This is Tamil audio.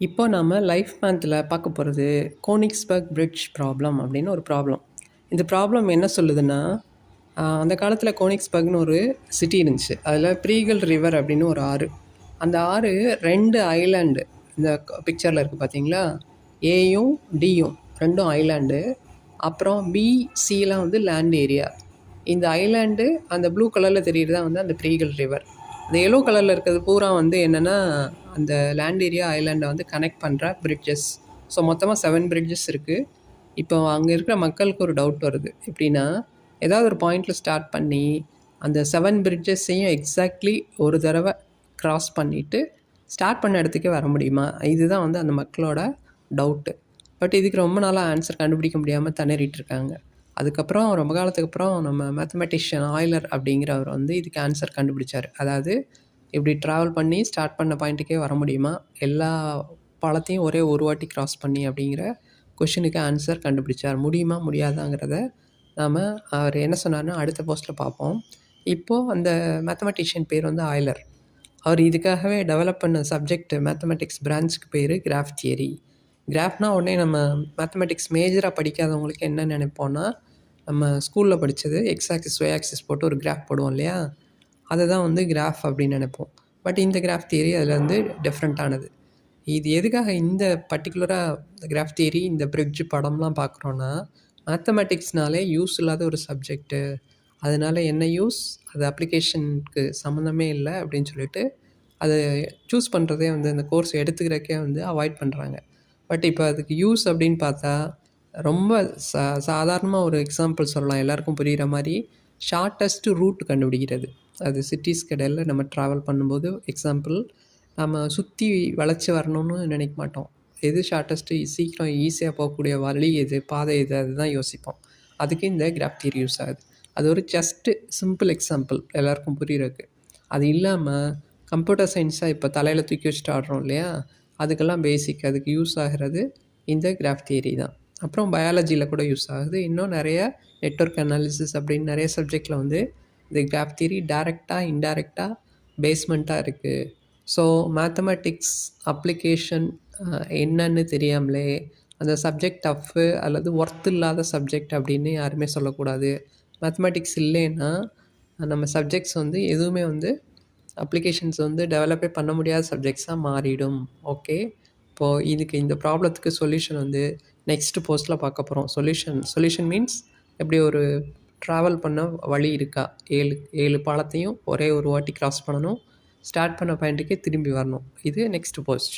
இப்போ நாம் லைஃப் மேத்தில் பார்க்க போகிறது கோனிக்ஸ்பர்க் பிரிட்ஜ் ப்ராப்ளம் அப்படின்னு ஒரு ப்ராப்ளம் இந்த ப்ராப்ளம் என்ன சொல்லுதுன்னா அந்த காலத்தில் கோனிக்ஸ்பர்க்னு ஒரு சிட்டி இருந்துச்சு. அதில் ப்ரீகல் ரிவர் அப்படின்னு ஒரு ஆறு. அந்த ஆறு ரெண்டு ஐலாண்டு இந்த பிக்சரில் இருக்குது பார்த்தீங்களா ஏயும் டியும் ரெண்டும் ஐலாண்டு அப்புறம் பி சிலாம் வந்து லேண்ட் ஏரியா இந்த ஐலாண்டு அந்த ப்ளூ கலரில் தெரியுறது தான் வந்து அந்த ப்ரீகல் ரிவர் அந்த எல்லோ கலரில் இருக்கிறது பூரா வந்து என்னென்னா அந்த லேண்ட் ஏரியா ஐலாண்டை வந்து கனெக்ட் பண்ணுற பிரிட்ஜஸ் ஸோ மொத்தமாக செவன் பிரிட்ஜஸ் இருக்குது இப்போ அங்கே இருக்கிற மக்களுக்கு ஒரு டவுட் வருது. எப்படின்னா ஏதாவது ஒரு பாயிண்டில் ஸ்டார்ட் பண்ணி அந்த செவன் பிரிட்ஜஸையும் எக்ஸாக்ட்லி ஒரு தடவை கிராஸ் பண்ணிவிட்டு ஸ்டார்ட் பண்ண இடத்துக்கே வர முடியுமா? இதுதான் வந்து அந்த மக்களோட டவுட்டு பட் இதுக்கு ரொம்ப நாளாக ஆன்சர் கண்டுபிடிக்க முடியாமல் திணறிட்டு இருக்காங்க. அதுக்கப்புறம் ரொம்ப காலத்துக்கு அப்புறம் நம்ம மேத்தமெட்டிஷியன் ஆயிலர் அப்படிங்கிறவர் வந்து இதுக்கு ஆன்சர் கண்டுபிடிச்சார். அதாவது இப்படி ட்ராவல் பண்ணி ஸ்டார்ட் பண்ண பாயிண்ட்டுக்கே வர முடியுமா? எல்லா பாலத்தையும் ஒரே ஒரு வாட்டி கிராஸ் பண்ணி அப்படிங்கிற கொஷினுக்கு ஆன்சர் கண்டுபிடிச்சார். முடியுமா? முடியாதாங்கிறத நாம் அவர் என்ன சொன்னார்னா அடுத்த போஸ்ட்டில் பார்ப்போம். இப்போது அந்த மேத்தமெட்டிஷியன் பேர் வந்து ஆயிலர் அவர் இதுக்காகவே டெவலப் பண்ண சப்ஜெக்ட் மேத்தமெட்டிக்ஸ் பிரான்ச்சுக்கு பேர் கிராஃப் தியரி கிராஃப்னா உடனே நம்ம மேத்தமெட்டிக்ஸ் மேஜராக படிக்காதவங்களுக்கு என்ன நினைப்போன்னா நம்ம ஸ்கூலில் படித்தது எக்ஸ் ஆக்சிஸ் ஒய் ஆக்சிஸ் போட்டு ஒரு கிராஃப் போடுவோம் இல்லையா? அதை தான் வந்து கிராஃப் அப்படின்னு நினைப்போம். பட் இந்த கிராஃப் தியரி அதில் வந்து டிஃப்ரெண்ட்டானது இது எதுக்காக இந்த பர்டிகுலராக கிராஃப் தியரி இந்த பிரிட்ஜ் படம்லாம் பார்க்குறோன்னா மேத்தமெட்டிக்ஸ்னாலே யூஸ் இல்லாத ஒரு சப்ஜெக்ட்டு அதனால என்ன யூஸ் அது அப்ளிகேஷனுக்கு சம்மந்தமே இல்லை அப்படின்னு சொல்லிட்டு அதை சூஸ் பண்ணுறதே வந்து அந்த கோர்ஸ் எடுத்துக்கிறக்கே வந்து அவாய்ட் பண்ணுறாங்க பட் இப்போ அதுக்கு யூஸ் அப்படின்னு பார்த்தா ரொம்ப சா சாதாரணமாக ஒரு எக்ஸாம்பிள் சொல்லலாம். எல்லாருக்கும் புரிகிற மாதிரி ஷார்ட்டஸ்ட் ரூட் கண்டுபிடிக்கிறது. அது சிட்டிஸ்க்கு கடையில் நம்ம ட்ராவல் பண்ணும்போது எக்ஸாம்பிள் நம்ம சுற்றி வளைச்சி வரணும்னு நினைக்க மாட்டோம். எது ஷார்ட்டஸ்ட்டு சீக்கிரம் ஈஸியாக போகக்கூடிய வழி எது? பாதை எது? அதுதான் யோசிப்போம். அதுக்கு இந்த கிராப் தியரி யூஸ் ஆகுது. அது ஒரு ஜஸ்ட்டு சிம்பிள் எக்ஸாம்பிள் எல்லாருக்கும் புரியுறதுக்கு. அது இல்லாமல் கம்ப்யூட்டர் சயின்ஸாக இப்போ தலையில் தூக்கி வச்சுட்டு ஆடுறோம் இல்லையா? அதுக்கெல்லாம் பேசிக் அதுக்கு யூஸ் ஆகிறது இந்த கிராஃப் தியரி தான். அப்புறம் பயாலஜியில் கூட யூஸ் ஆகுது. இன்னும் நிறைய நெட்வொர்க் அனாலிசிஸ் அப்படின்னு நிறைய சப்ஜெக்டில் வந்து இந்த கிராஃப் தியரி டைரெக்டாக இன்டைரக்டாக பேஸ்மெண்ட்டாக இருக்குது ஸோ மேத்தமெட்டிக்ஸ் அப்ளிகேஷன் என்னன்னு தெரியாமலே அந்த சப்ஜெக்ட் டஃப்பு அல்லது ஒர்த் இல்லாத சப்ஜெக்ட் அப்படின்னு யாருமே சொல்லக்கூடாது. மேத்தமெட்டிக்ஸ் இல்லைன்னா நம்ம சப்ஜெக்ட்ஸ் வந்து எதுவுமே வந்து அப்ளிகேஷன்ஸ் வந்து டெவலப்பே பண்ண முடியாத சப்ஜெக்ட்ஸாக மாறிடும். ஓகே இப்போது இதுக்கு இந்த ப்ராப்ளத்துக்கு சொல்யூஷன் வந்து நெக்ஸ்ட் போஸ்ட்டில் பார்க்க போகிறோம் சொல்யூஷன் சொல்யூஷன் மீன்ஸ் எப்படி ஒரு ட்ராவல் பண்ண வழி இருக்கா? ஏழு ஏழு பாலத்தையும் ஒரே ஒரு வாட்டி கிராஸ் பண்ணணும். ஸ்டார்ட் பண்ண பாயிண்ட்டுக்கே திரும்பி வரணும். இது நெக்ஸ்ட் போஸ்ட்